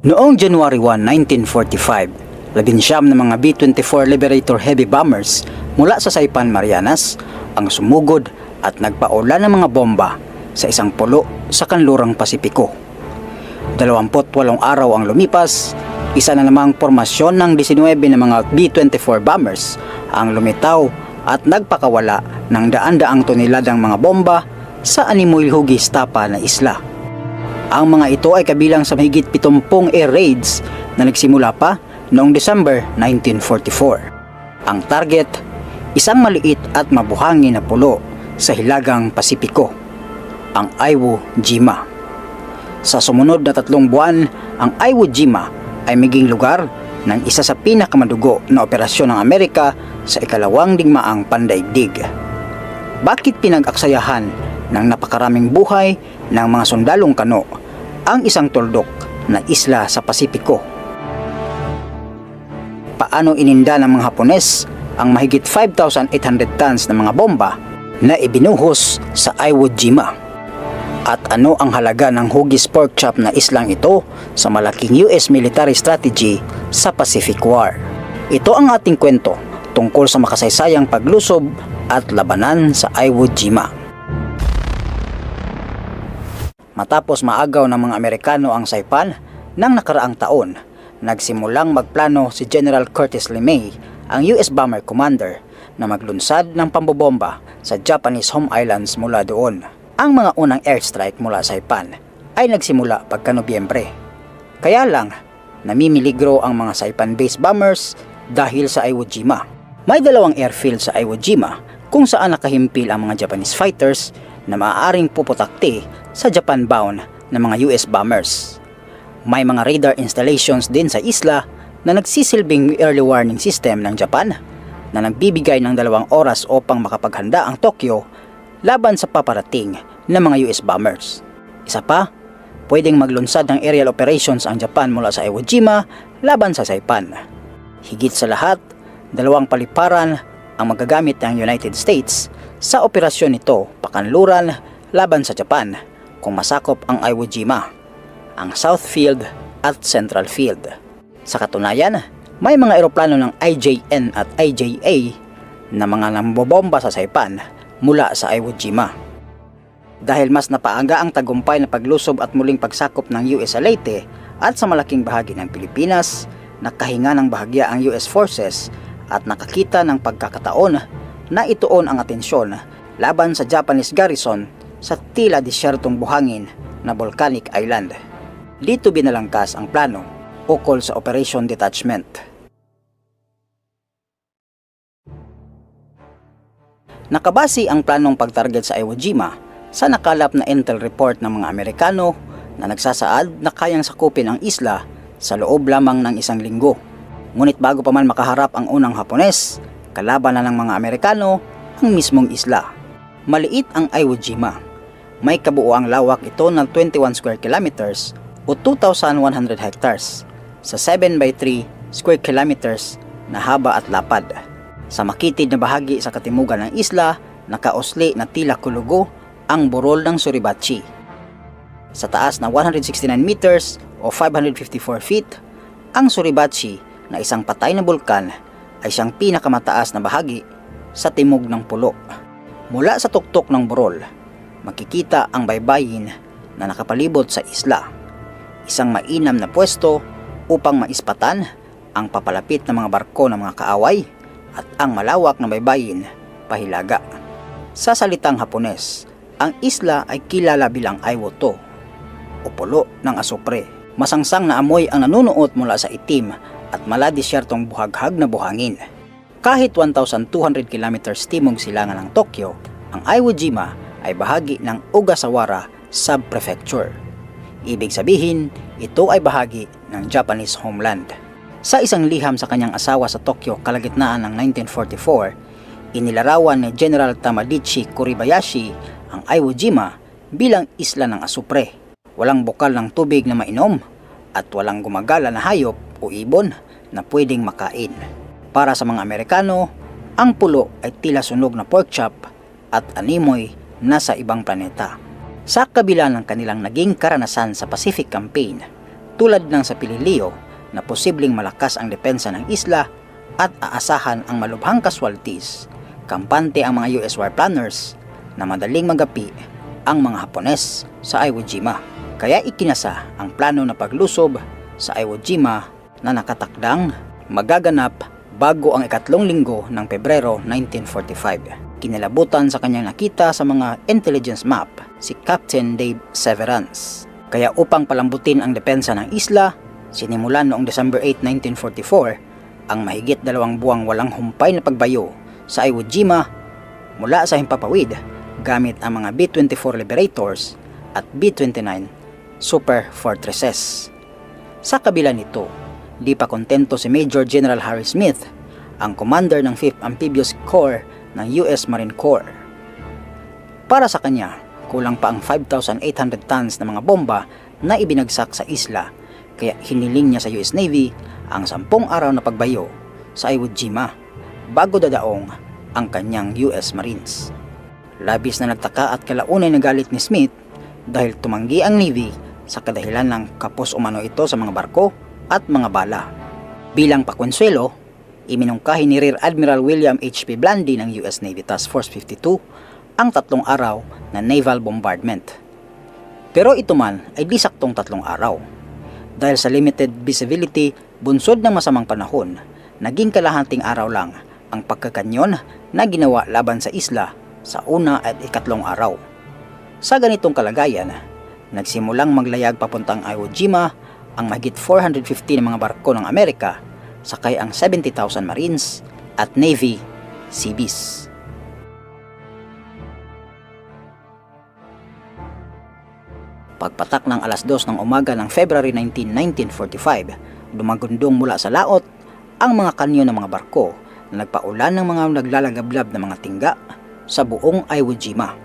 Noong January 1, 1945, labinsyam ng mga B-24 Liberator Heavy Bombers mula sa Saipan, Marianas ang sumugod at nagpaula ng mga bomba sa isang pulo sa kanlurang Pasipiko. 28 araw ang lumipas, isa na namang formasyon ng 19 na mga B-24 bombers ang lumitaw at nagpakawala ng daan-daang toneladang mga bomba sa Animoy Hugis Tapa na isla. Ang mga ito ay kabilang sa mahigit 70 air raids na nagsimula pa noong December 1944. Ang target, isang maliit at mabuhangin na pulo sa hilagang Pasipiko, ang Iwo Jima. Sa sumunod na tatlong buwan, ang Iwo Jima ay maging lugar ng isa sa pinakamadugo na operasyon ng Amerika sa ikalawang digmaang pandaigdig. Bakit pinag-aksayahan ng napakaraming buhay ng mga sundalong kano ang isang tuldok na isla sa Pasipiko? Paano ininda ng mga Hapones ang mahigit 5,800 tons ng mga bomba na ibinuhos sa Iwo Jima? At ano ang halaga ng Hugis Pork Chop na islang ito sa malaking US military strategy sa Pacific War? Ito ang ating kwento tungkol sa makasaysayang paglusob at labanan sa Iwo Jima. Matapos maagaw ng mga Amerikano ang Saipan ng nakaraang taon, nagsimulang magplano si General Curtis LeMay, ang US Bomber Commander, na maglunsad ng pambobomba sa Japanese home islands mula doon. Ang mga unang airstrike mula sa Saipan ay nagsimula pagka Nobyembre. Kaya lang, namimiligro ang mga Saipan-based bombers dahil sa Iwo Jima. May dalawang airfield sa Iwo Jima kung saan nakahimpil ang mga Japanese fighters na maaaring puputakti sa Japan-bound na mga US bombers. May mga radar installations din sa isla na nagsisilbing early warning system ng Japan na nagbibigay ng dalawang oras upang makapaghanda ang Tokyo laban sa paparating ng mga US bombers. Isa pa, pwedeng maglunsad ng aerial operations ang Japan mula sa Iwo Jima laban sa Saipan. Higit sa lahat, dalawang paliparan ang magagamit ng United States sa operasyon nito pakanluran laban sa Japan kung masakop ang Iwo Jima, ang South Field at Central Field. Sa katunayan, may mga eroplano ng IJN at IJA na mga nambobomba sa Saipan mula sa Iwo Jima. Dahil mas napaaga ang tagumpay na paglusob at muling pagsakop ng US sa Leyte at sa malaking bahagi ng Pilipinas, nakahinga ng bahagya ang US forces at nakakita ng pagkakataon na ituon ang atensyon laban sa Japanese garrison sa tila disyertong buhangin na Volcanic Island. Dito binalangkas ang plano ukol sa Operation Detachment. Nakabase ang planong pagtarget sa Iwo Jima sa nakalap na intel report ng mga Amerikano na nagsasaad na kayang sakupin ang isla sa loob lamang ng isang linggo. Ngunit bago pa man makaharap ang unang Hapones, kalaban na ng mga Amerikano ang mismong isla. Maliit ang Iwo Jima. May kabuuang lawak ito ng 21 square kilometers o 2,100 hectares sa 7 by 3 square kilometers na haba at lapad. Sa makitid na bahagi sa katimugan ng isla, nakausli na tila kulugo ang burol ng Suribachi. Sa taas na 169 meters o 554 feet, ang Suribachi na isang patay na bulkan ay siyang pinakamataas na bahagi sa timog ng pulo. Mula sa tuktok ng burol, makikita ang baybayin na nakapalibot sa isla. Isang mainam na pwesto upang maispatan ang papalapit ng mga barko ng mga kaaway at ang malawak na baybayin pahilaga. Sa salitang Hapones, ang isla ay kilala bilang Aiwoto o pulo ng asupre. Masangsang na amoy ang nanunuot mula sa itim at maladisyertong buhaghag na buhangin. Kahit 1,200 kilometers timog silangan ng Tokyo, ang Iwo Jima ay bahagi ng Ogasawara Subprefecture. Ibig sabihin, ito ay bahagi ng Japanese homeland. Sa isang liham sa kanyang asawa sa Tokyo kalagitnaan ng 1944, inilarawan ni General Tamadichi Kuribayashi ang Iwo Jima bilang isla ng asupre. Walang bukal ng tubig na mainom at walang gumagala na hayop o ibon na pwedeng makain. Para sa mga Amerikano, ang pulo ay tila sunog na pork chop at animoy nasa ibang planeta. Sa kabila ng kanilang naging karanasan sa Pacific Campaign, tulad ng sa Pililio na posibleng malakas ang depensa ng isla at aasahan ang malubhang casualties, kampante ang mga US war planners na madaling magapi ang mga Hapones sa Iwo Jima. Kaya ikinasa ang plano na paglusob sa Iwo Jima na nakatakdang magaganap bago ang ikatlong linggo ng Pebrero 1945. Kinalabutan sa kanyang nakita sa mga intelligence map si Captain Dave Severance. Kaya upang palambutin ang depensa ng isla, sinimulan noong December 8, 1944 ang mahigit dalawang buwang walang humpay na pagbayo sa Iwo Jima mula sa Himpapawid gamit ang mga B-24 Liberators at B-29 Super Fortresses. Sa kabila nito, di pa kontento si Major General Harry Smith, ang commander ng 5th Amphibious Corps ng US Marine Corps. Para sa kanya, kulang pa ang 5,800 tons ng mga bomba na ibinagsak sa isla kaya hiniling niya sa US Navy ang sampung araw na pagbayo sa Iwo Jima bago dadaong ang kanyang US Marines. Labis na nagtaka at kalaunay na galit ni Smith dahil tumanggi ang Navy sa kadahilan ng kapos umano ito sa mga barko at mga bala. Bilang pakwensuelo, iminungkahi ni Rear Admiral William H.P. Blandy ng US Navy Task Force 52 ang tatlong araw na naval bombardment. Pero ito man ay di saktong tatlong araw. Dahil sa limited visibility, bunsod ng masamang panahon, naging kalahating araw lang ang pagkakanyon na ginawa laban sa isla sa una at ikatlong araw. Sa ganitong kalagayan, nagsimulang maglayag papuntang Iwo Jima ang mahigit 450 na mga barko ng Amerika, sakay ang 70,000 Marines at Navy Seabees. Pagpatak ng alas 2 ng umaga ng February 19, 1945, dumagundong mula sa laot ang mga kanyo ng mga barko na nagpaulan ng mga naglalagablab na mga tingga sa buong Iwo Jima.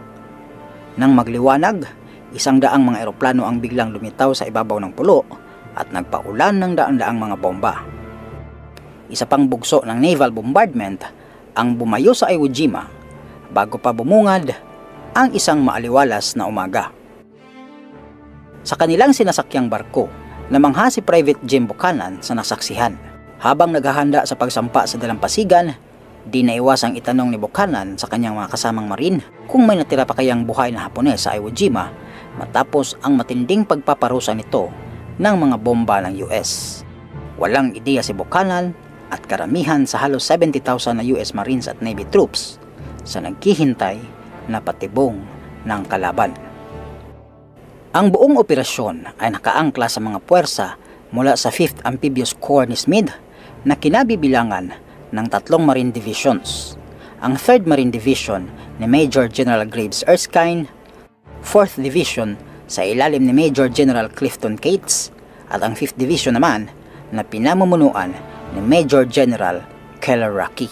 Nang magliwanag, isang daang mga eroplano ang biglang lumitaw sa ibabaw ng pulo at nagpaulan ng daan-daang mga bomba. Isa pang bugso ng naval bombardment ang bumayo sa Iwo Jima bago pa bumungad ang isang maaliwalas na umaga. Sa kanilang sinasakyang barko, namangha si Private Jim Buchanan sa nasaksihan. Habang naghahanda sa pagsampa sa dalampasigan, di naiwasang itanong ni Buchanan sa kanyang mga kasamang marin kung may natira pa kayang buhay na Hapones sa Iwo Jima matapos ang matinding pagpaparusa nito ng mga bomba ng US. Walang ideya si Buchanan at karamihan sa halos 70,000 na US Marines at Navy troops sa naghihintay na patibong ng kalaban. Ang buong operasyon ay nakaangkla sa mga puwersa mula sa 5th Amphibious Corps ni Smith na kinabibilangan ng tatlong Marine Divisions. Ang 3rd Marine Division ni Major General Graves Erskine, 4th Division sa ilalim ni Major General Clifton Cates at ang 5th Division naman na pinamumunuan ni Major General Keller Rocky.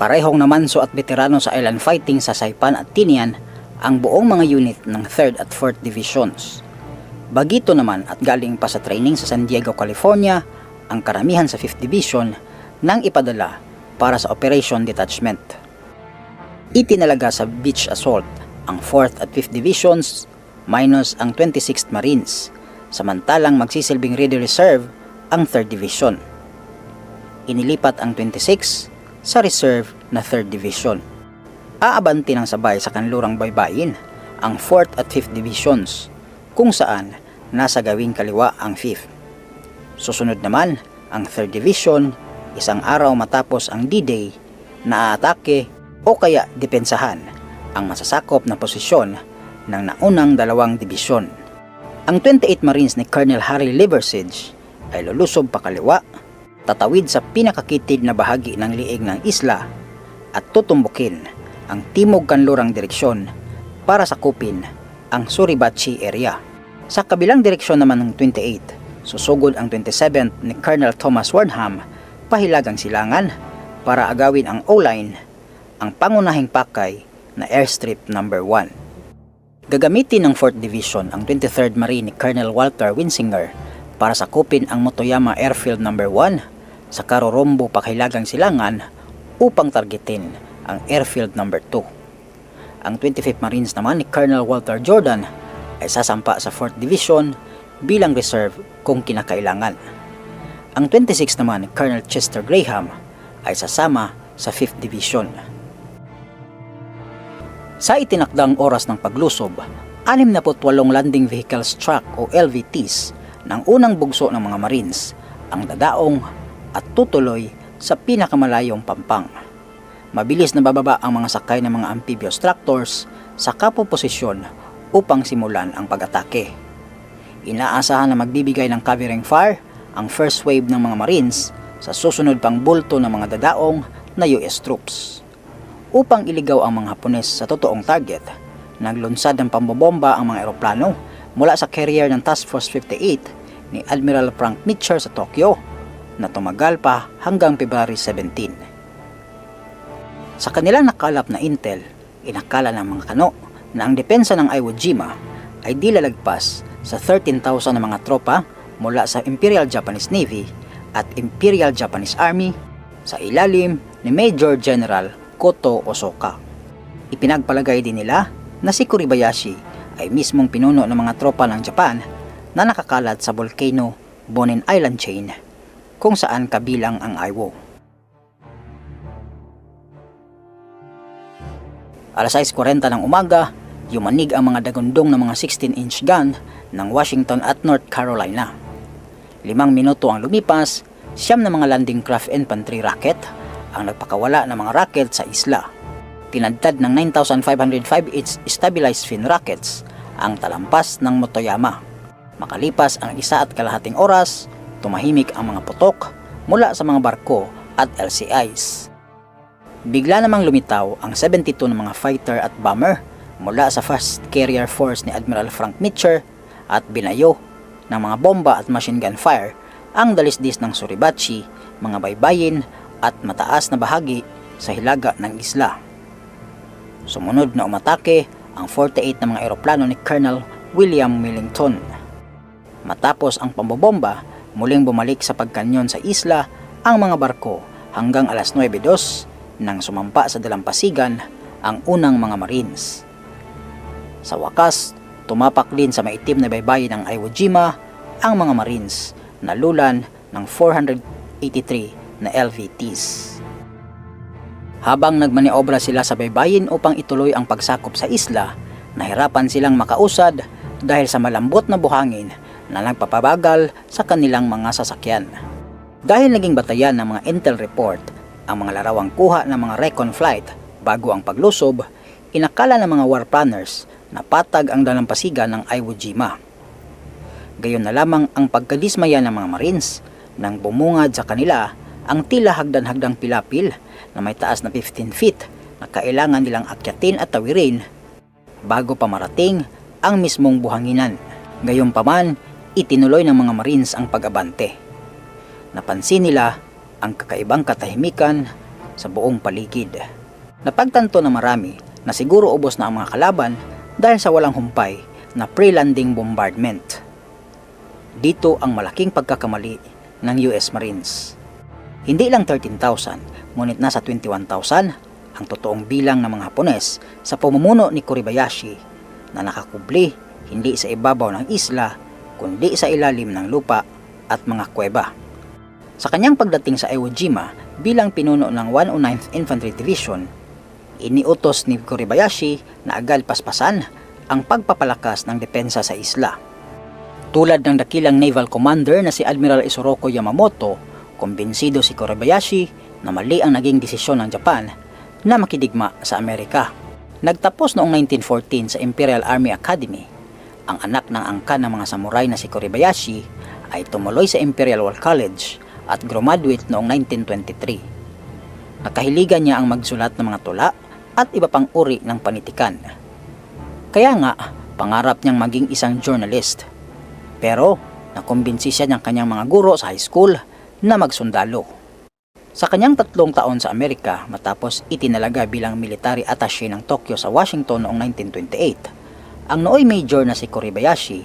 Parehong namanso at veterano sa island fighting sa Saipan at Tinian ang buong mga unit ng 3rd at 4th Divisions. Bagito naman at galing pa sa training sa San Diego, California, ang karamihan sa 5th Division nang ipadala para sa Operation Detachment. Itinalaga sa beach assault ang 4th at 5th Divisions minus ang 26th Marines, samantalang magsisilbing ready reserve ang 3rd Division. Inilipat ang 26 sa reserve na 3rd Division. Aabanti ng sabay sa kanlurang baybayin ang 4th at 5th Divisions kung saan nasa gawing kaliwa ang 5th. Susunod naman ang 3rd Division isang araw matapos ang D-Day na atake o kaya depensahan ang masasakop na posisyon ng naunang dalawang dibisyon. Ang 28 Marines ni Colonel Harry Liversidge ay lulusob pakaliwa, tatawid sa pinakakitid na bahagi ng liig ng isla at tutumbukin ang timog kanlurang direksyon para sakupin ang Suribachi area. Sa kabilang direksyon naman ng 28, susugod ang 27 ni Colonel Thomas Wardham pahilagang silangan para agawin ang O-line, ang pangunahing pakay na airstrip number 1. Gagamitin ng 4th Division ang 23rd Marine ni Colonel Walter Winsinger para sakupin ang Motoyama Airfield number 1 sa Karorombo pakilagang silangan upang targetin ang Airfield number 2. Ang 25th Marines naman ni Colonel Walter Jordan ay sasampa sa 4th Division bilang reserve kung kinakailangan. Ang 26 naman ni Colonel Chester Graham ay sasama sa 5th Division. Sa itinakdang oras ng paglusob, 68 landing vehicles truck o LVTs ng unang bugso ng mga Marines ang dadaong at tutuloy sa pinakamalayong pampang. Mabilis na bababa ang mga sakay ng mga amphibious tractors sa kapoposisyon upang simulan ang pag-atake. Inaasahan na magbibigay ng covering fire ang first wave ng mga Marines sa susunod pang bulto ng mga dadaong na US troops. Upang iligaw ang mga Hapones sa totoong target, naglunsad ng pambobomba ang mga eroplano mula sa carrier ng Task Force 58 ni Admiral Frank Mitcher sa Tokyo na tumagal pa hanggang February 17. Sa kanilang nakalap na intel, inakala ng mga kano na ang depensa ng Iwo Jima ay di lalagpas sa 13,000 na mga tropa mula sa Imperial Japanese Navy at Imperial Japanese Army sa ilalim ni Major General Koto Osoka. Ipinagpalagay din nila na si Kuribayashi ay mismong pinuno ng mga tropa ng Japan na nakakalat sa volcano Bonin Island Chain kung saan kabilang ang Iwo. Alas 6.40 ng umaga, yumanig ang mga dagundong ng mga 16-inch gun ng Washington at North Carolina. Limang minuto ang lumipas, siyam na mga landing craft infantry rocket ang nagpakawala ng mga rocket sa isla. Tinadtad ng 9,505 inch stabilized fin rockets ang talampas ng Motoyama. Makalipas ang isa at kalahating oras, tumahimik ang mga putok mula sa mga barko at LCIs. Bigla namang lumitaw ang 72 ng mga fighter at bomber mula sa Fast Carrier Force ni Admiral Frank Mitcher at binayo ng mga bomba at machine gun fire ang dalisdis ng Suribachi, mga baybayin at mataas na bahagi sa hilaga ng isla. Sumunod na umatake ang 48 na mga eroplano ni Colonel William Millington. Matapos ang pambobomba, muling bumalik sa pagkanyon sa isla ang mga barko hanggang alas 9.02 nang sumampa sa dalampasigan ang unang mga Marines. Sa wakas, tumapak din sa maitim na baybayin ng Iwo Jima ang mga Marines na lulan ng 483 na LVTs. Habang nagmaniobra sila sa baybayin upang ituloy ang pagsakop sa isla, nahirapan silang makausad dahil sa malambot na buhangin na nagpapabagal sa kanilang mga sasakyan. Dahil naging batayan ng mga intel report ang mga larawang kuha ng mga recon flight bago ang paglusob, inakala ng mga war planners na patag ang dalampasigan ng Iwo Jima. Gayon na lamang ang pagkadismaya ng mga Marines nang bumungad sa kanila ang tila hagdan-hagdang pilapil na may taas na 15 feet na kailangan nilang akyatin at tawirin bago pa marating ang mismong buhanginan. Gayunpaman, itinuloy ng mga Marines ang pag-abante. Napansin nila ang kakaibang katahimikan sa buong paligid. Napagtanto ng marami na siguro ubos na ang mga kalaban dahil sa walang humpay na pre-landing bombardment. Dito ang malaking pagkakamali ng US Marines. Hindi lang 13,000, ngunit nasa 21,000 ang totoong bilang ng mga Hapones sa pamumuno ni Kuribayashi na nakakubli hindi sa ibabaw ng isla kundi sa ilalim ng lupa at mga kuweba. Sa kanyang pagdating sa Iwo Jima bilang pinuno ng 109th Infantry Division, iniutos ni Kuribayashi na agad paspasan ang pagpapalakas ng depensa sa isla. Tulad ng dakilang naval commander na si Admiral Isoroku Yamamoto, kumbinsido si Kuribayashi na mali ang naging desisyon ng Japan na makidigma sa Amerika. Nagtapos noong 1914 sa Imperial Army Academy. Ang anak ng angkan ng mga samurai na si Kuribayashi ay tumuloy sa Imperial War College at graduate noong 1923. Nakahiligan niya ang magsulat ng mga tula at iba pang uri ng panitikan. Kaya nga, pangarap niyang maging isang journalist. Pero, nakumbinsi siya ng kanyang mga guro sa high school na magsundalo. Sa kanyang tatlong taon sa Amerika matapos itinalaga bilang military attaché ng Tokyo sa Washington noong 1928, ang nooy major na si Kuribayashi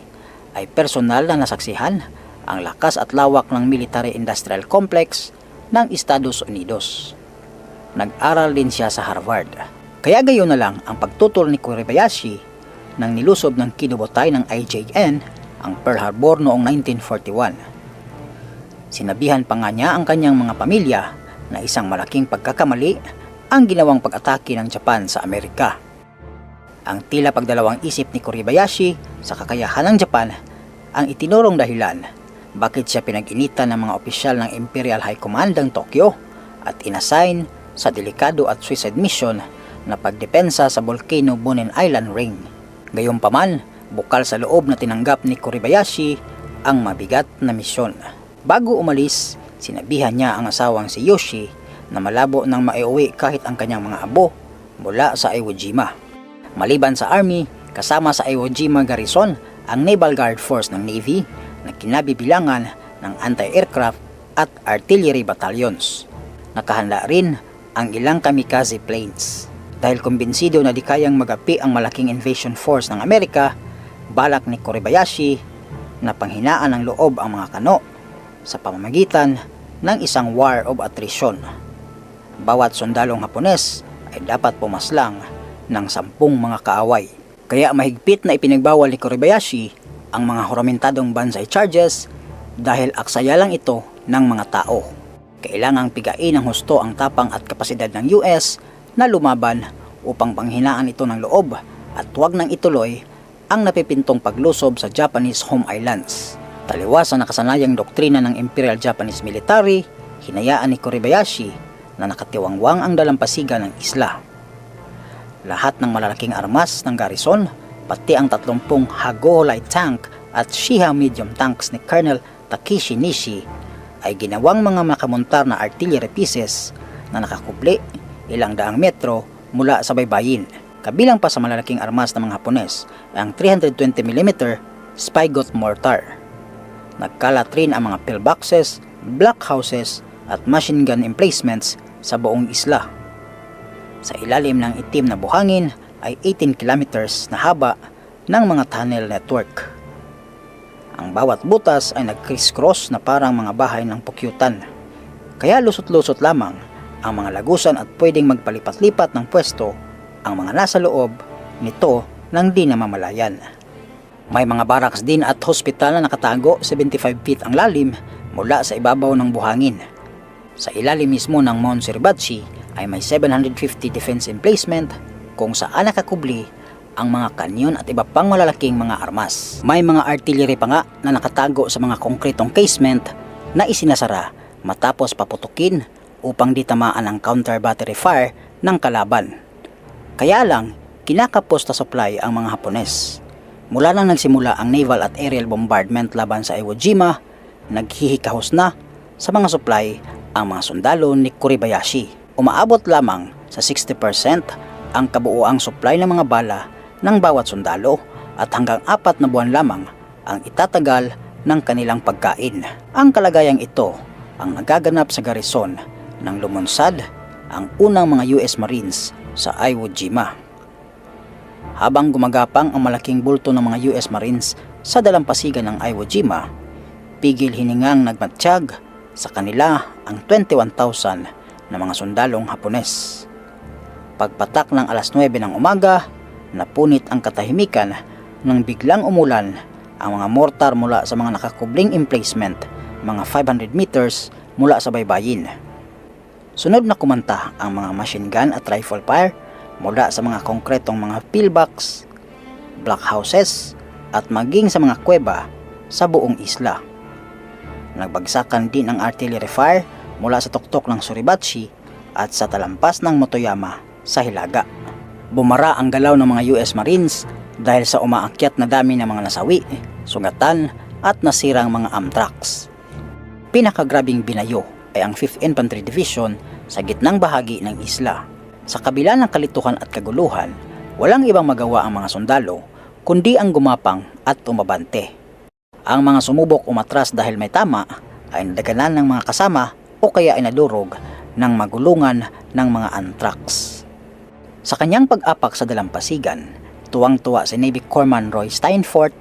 ay personal na nasaksihan ang lakas at lawak ng military-industrial complex ng Estados Unidos. Nag-aral din siya sa Harvard. Kaya gayon na lang ang pagtutol ni Kuribayashi nang nilusob ng kinubotay ng IJN ang Pearl Harbor noong 1941. Sinabihan pa nga niya ang kanyang mga pamilya na isang malaking pagkakamali ang ginawang pag-atake ng Japan sa Amerika. Ang tila pagdalawang isip ni Kuribayashi sa kakayahan ng Japan ang itinurong dahilan bakit siya pinag-initan ng mga opisyal ng Imperial High Command ng Tokyo at inassign sa delikado at suicide mission na pagdepensa sa Volcano Bonin Island Ring. Gayunpaman, bukal sa loob na tinanggap ni Kuribayashi ang mabigat na misyon. Bago umalis, sinabihan niya ang asawang si Yoshi na malabo nang maiuwi kahit ang kanyang mga abo mula sa Iwo Jima. Maliban sa Army, kasama sa Iwo Jima Garrison ang Naval Guard Force ng Navy na kinabibilangan ng anti-aircraft at artillery battalions. Nakahanda rin ang ilang kamikaze planes. Dahil kumbinsido na di kayang magapi ang malaking invasion force ng Amerika, balak ni Kuribayashi na panghinaan ng loob ang mga kano sa pamamagitan ng isang war of attrition. Bawat sundalong Hapones ay dapat pumaslang ng sampung mga kaaway. Kaya mahigpit na ipinagbawal ni Kuribayashi ang mga huramentadong banzai charges dahil aksaya lang ito ng mga tao. Kailangang pigain ng husto ang tapang at kapasidad ng US na lumaban upang panghinaan ito ng loob at huwag nang ituloy ang napipintong paglusob sa Japanese home islands. Taliwas sa nakasanayang doktrina ng Imperial Japanese Military, hinayaan ni Kuribayashi na nakatiwangwang ang dalampasigan ng isla. Lahat ng malalaking armas ng garrison, pati ang 30 Hago light tank at Shiha medium tanks ni Colonel Takeshi Nishi ay ginawang mga makamontar na artillery pieces na nakakubli ilang daang metro mula sa baybayin. Kabilang pa sa malalaking armas ng mga Hapones ang 320mm Spygot mortar. Nagkalat rin ang mga pillboxes, blockhouses at machine gun emplacements sa buong isla. Sa ilalim ng itim na buhangin ay 18 kilometers na haba ng mga tunnel network. Ang bawat butas ay nag-crisscross na parang mga bahay ng pukyutan. Kaya lusot-lusot lamang ang mga lagusan at pwedeng magpalipat-lipat ng pwesto ang mga nasa loob nito nang di namamalayan. May mga barracks din at hospital na nakatago 75 feet ang lalim mula sa ibabaw ng buhangin. Sa ilalim mismo ng Mount ay may 750 defense emplacement kung saan nakakubli ang mga kanyon at iba pang malalaking mga armas. May mga artillery pa nga na nakatago sa mga konkretong casement na isinasara matapos paputukin upang di tamaan ang counter battery fire ng kalaban. Kaya lang, kinakapos na supply ang mga Hapones. Mula nang nagsimula ang naval at aerial bombardment laban sa Iwo Jima, naghihikahos na sa mga supply ang mga sundalo ni Kuribayashi. Umaabot lamang sa 60% ang kabuuang supply ng mga bala ng bawat sundalo at hanggang apat na buwan lamang ang itatagal ng kanilang pagkain. Ang kalagayang ito ang nagaganap sa garison nang lumunsad ang unang mga US Marines sa Iwo Jima. Habang gumagapang ang malaking bulto ng mga US Marines sa dalampasigan ng Iwo Jima, pigil hiningang nagmatsyag sa kanila ang 21,000 na mga sundalong Hapones. Pagpatak ng alas 9 ng umaga, napunit ang katahimikan nang biglang umulan ang mga mortar mula sa mga nakakubling emplacement mga 500 meters mula sa baybayin. Sunod na kumanta ang mga machine gun at rifle fire mula sa mga konkretong mga pillbox, blockhouses at maging sa mga kuweba sa buong isla. Nagbagsakan din ang artillery fire mula sa tuktok ng Suribachi at sa talampas ng Motoyama sa Hilaga. Bumara ang galaw ng mga US Marines dahil sa umaakyat na dami ng mga nasawi, sugatan at nasirang mga Amtracs. Pinakagrabing binayo ay ang 5th Infantry Division sa gitnang bahagi ng isla. Sa kabila ng kalituhan at kaguluhan, walang ibang magawa ang mga sundalo kundi ang gumapang at umabante. Ang mga sumubok umatras dahil may tama ay nadaganan ng mga kasama o kaya ay nadurog ng magulungan ng mga anthrax. Sa kanyang pag-apak sa dalampasigan, tuwang-tuwa si Navy Corpsman Roy Steinfort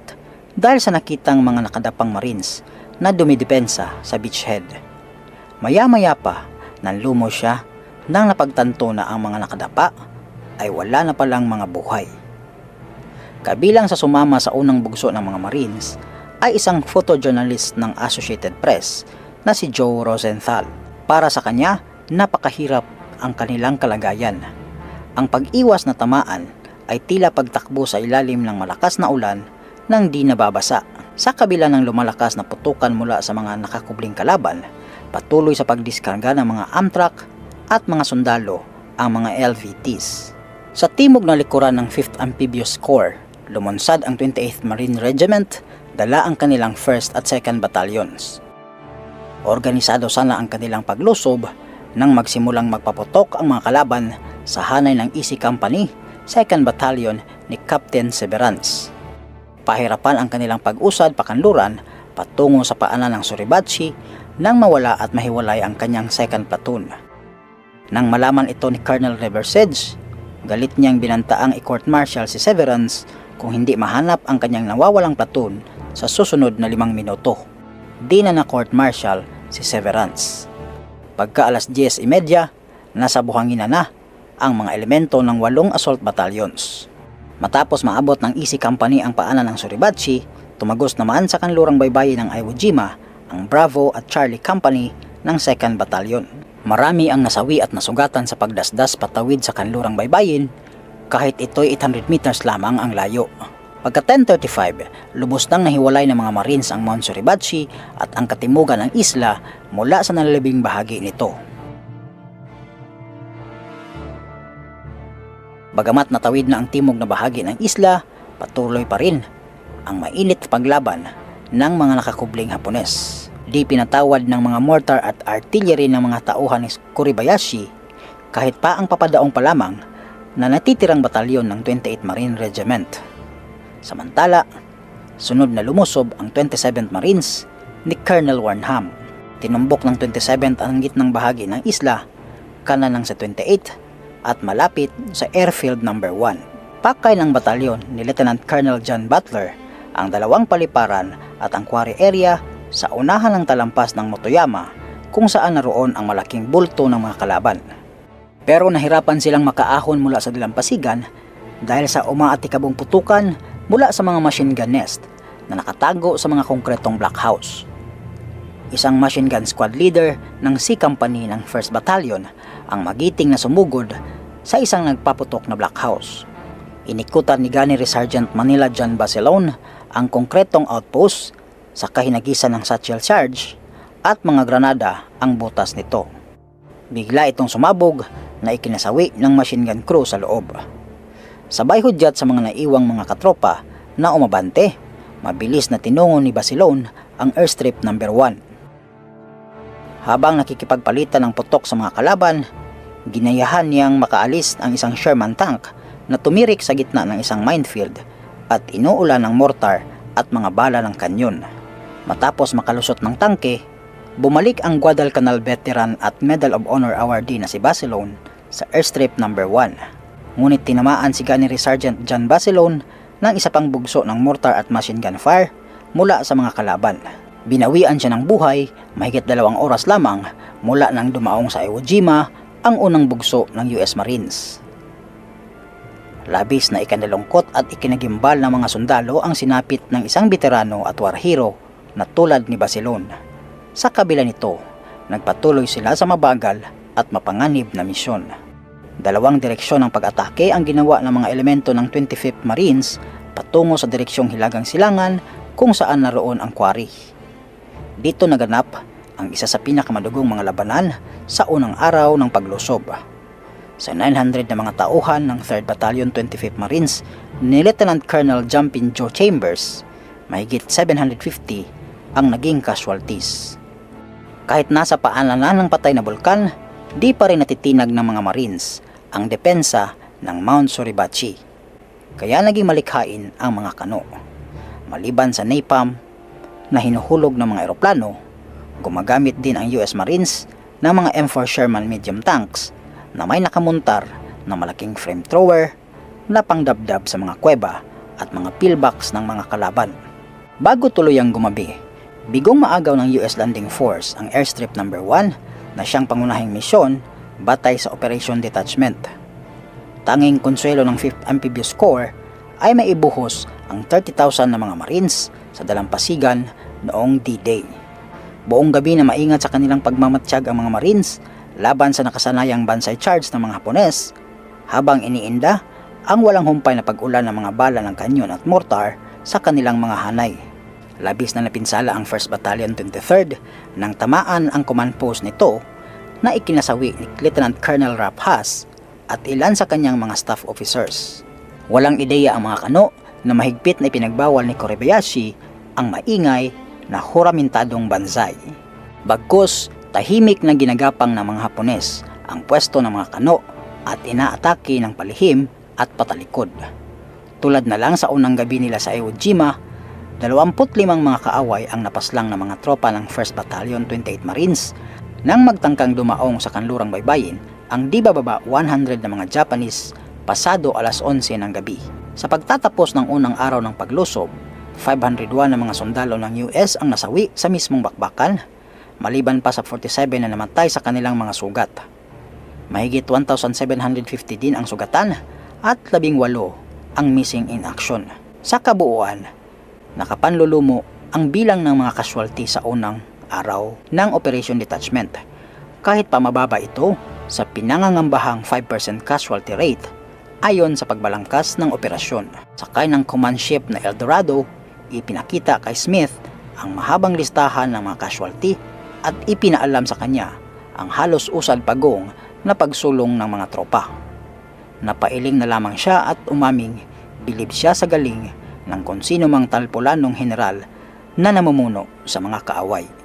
dahil sa nakitang mga nakadapang marines na dumidepensa sa beachhead. Maya-maya pa, nanlumo siya nang napagtanto na ang mga nakadapa ay wala na palang mga buhay. Kabilang sa sumama sa unang bugso ng mga marines ay isang photojournalist ng Associated Press na si Joe Rosenthal. Para sa kanya, napakahirap ang kanilang kalagayan. Ang pag-iwas na tamaan ay tila pagtakbo sa ilalim ng malakas na ulan nang di nababasa. Sa kabila ng lumalakas na putukan mula sa mga nakakubling kalaban, patuloy sa pagdiskarga ng mga Amtrak at mga sundalo ang mga LVTs. Sa timog na likuran ng 5th Amphibious Corps, lumunsad ang 28th Marine Regiment, dala ang kanilang 1st at 2nd Battalions. Organisado sana ang kanilang paglusob nang magsimulang magpaputok ang mga kalaban sa hanay ng Easy Company, 2nd Battalion ni Captain Severance. Pahirapan ang kanilang pag-usad pakanluran patungo sa paanan ng Suribachi nang mawala at mahiwalay ang kanyang 2nd Platoon. Nang malaman ito ni Colonel Riversedge, galit niyang binantaang i-court martial si Severance kung hindi mahanap ang kanyang nawawalang platoon sa susunod na limang minuto. Di na na court martial si Severance. Pagka alas 10.30, nasa buhangin na na ang mga elemento ng walong assault battalions. Matapos maabot ng Easy Company ang paanan ng Suribachi, tumagos naman sa kanlurang baybayin ng Iwo Jima ang Bravo at Charlie Company ng 2nd Battalion. Marami ang nasawi at nasugatan sa pagdasdas patawid sa kanlurang baybayin kahit ito'y 800 meters lamang ang layo. Pagka 10.35, lubos nang nahiwalay ng mga Marines ang Mount Suribachi at ang katimugan ng isla mula sa nalalabing bahagi nito. Bagamat natawid na ang timog na bahagi ng isla, patuloy pa rin ang mainit paglaban ng mga nakakubling Hapones. Di pinatawad ng mga mortar at artillery ng mga tauhan ni Kuribayashi kahit pa ang papadaong pa lamang na natitirang batalyon ng 28th Marine Regiment. Samantala, sunod na lumusob ang 27th Marines ni Colonel Warnham. Tinumbok ng 27th ang gitnang bahagi ng isla, kanan ng sa 28 at malapit sa Airfield No. 1. Pakay ng batalyon ni Lieutenant Colonel John Butler ang dalawang paliparan at ang quarry area sa unahan ng talampas ng Motoyama kung saan naroon ang malaking bulto ng mga kalaban. Pero nahirapan silang makaahon mula sa dalampasigan dahil sa umaatikabong putukan mula sa mga machine gun nest na nakatago sa mga konkretong block house. Isang machine gun squad leader ng C Company ng 1st Battalion ang magiting na sumugod sa isang nagpaputok na block house. Inikutan ni Gunnery Sergeant Manila John Basilone ang konkretong outpost sa kahinagisan ng satchel charge at mga granada ang butas nito. Bigla itong sumabog na ikinasawi ng machine gun crew sa loob. Sabay hudyat sa mga naiwang mga katropa na umabante, mabilis na tinungo ni Basilone ang airstrip number 1. Habang nakikipagpalitan ng putok sa mga kalaban, ginayahan niyang makaalis ang isang Sherman tank na tumirik sa gitna ng isang minefield at inuulan ng mortar at mga bala ng kanyon. Matapos makalusot ng tangke, bumalik ang Guadalcanal veteran at Medal of Honor awardee na si Basilone sa airstrip number 1. Ngunit tinamaan si Gunnery Sergeant John Basilone ng isa pang bugso ng mortar at machine gun fire mula sa mga kalaban. Binawian siya ng buhay mahigit dalawang oras lamang mula nang dumaong sa Iwo Jima ang unang bugso ng US Marines. Labis na ikanalungkot at ikinagimbal ng mga sundalo ang sinapit ng isang veterano at war hero na tulad ni Basilon. Sa kabila nito, nagpatuloy sila sa mabagal at mapanganib na misyon. Dalawang direksyon ng pag-atake ang ginawa ng mga elemento ng 25th Marines patungo sa direksyong Hilagang Silangan kung saan naroon ang quarry. Dito naganap ang isa sa pinakamadugong mga labanan sa unang araw ng paglusob. Sa 900 na mga tauhan ng 3rd Battalion 25th Marines ni Lieutenant Colonel Jumpin Joe Chambers, mahigit 750 ang naging casualties. Kahit nasa paalanan ng patay na bulkan, di pa rin natitinag ng mga Marines ang depensa ng Mount Suribachi. Kaya naging malikhain ang mga kano. Maliban sa napalm, na hinuhulog ng mga eroplano, gumagamit din ang US Marines ng mga M4 Sherman medium tanks na may nakamuntar na malaking flamethrower na pangdabdab sa mga kuweba at mga pillbox ng mga kalaban. Bago tuluyang gumabi, bigong maagaw ng US Landing Force ang airstrip number 1 na siyang pangunahing misyon batay sa Operation Detachment. Tanging konsuelo ng 5th Amphibious Corps ay maibuhos ang 30,000 na mga Marines sa dalampasigan noong D-Day. Buong gabi na maingat sa kanilang pagmamatsyag ang mga Marines laban sa nakasanayang bansay charge ng mga Hapones habang iniinda ang walang humpay na pag-ulan ng mga bala ng kanyon at mortar sa kanilang mga hanay. Labis na napinsala ang 1st Battalion 23rd nang tamaan ang command post nito na ikinasawi ni Lieutenant Colonel Rap Haas at ilan sa kanyang mga staff officers. Walang ideya ang mga kano na mahigpit na ipinagbawal ni Korebayashi ang maingay na huramintadong banzay. Bagkus, tahimik na ginagapang ng mga Hapones ang pwesto ng mga kano at inaatake ng palihim at patalikod. Tulad na lang sa unang gabi nila sa Iwo Jima, 25 mga kaaway ang napaslang ng mga tropa ng 1st Battalion 28 Marines nang magtangkang dumaong sa kanlurang baybayin ang di bababa 100 na mga Japanese pasado alas 11 ng gabi. Sa pagtatapos ng unang araw ng paglusob, 501 na mga sundalo ng US ang nasawi sa mismong bakbakan, maliban pa sa 47 na namatay sa kanilang mga sugat. Mahigit 1,750 din ang sugatan at 18 ang missing in action. Sa kabuuan, nakapanlulumo ang bilang ng mga casualty sa unang araw ng Operation Detachment. Kahit pa mababa ito sa pinangangambahang 5% casualty rate ayon sa pagbalangkas ng operasyon. Sakay ng command ship na Eldorado, ipinakita kay Smith ang mahabang listahan ng mga casualty at ipinaalam sa kanya ang halos usad pagong na pagsulong ng mga tropa. Napailing na lamang siya at umaming bilib siya sa galing ng kung mang talpulanong general na namumuno sa mga kaaway.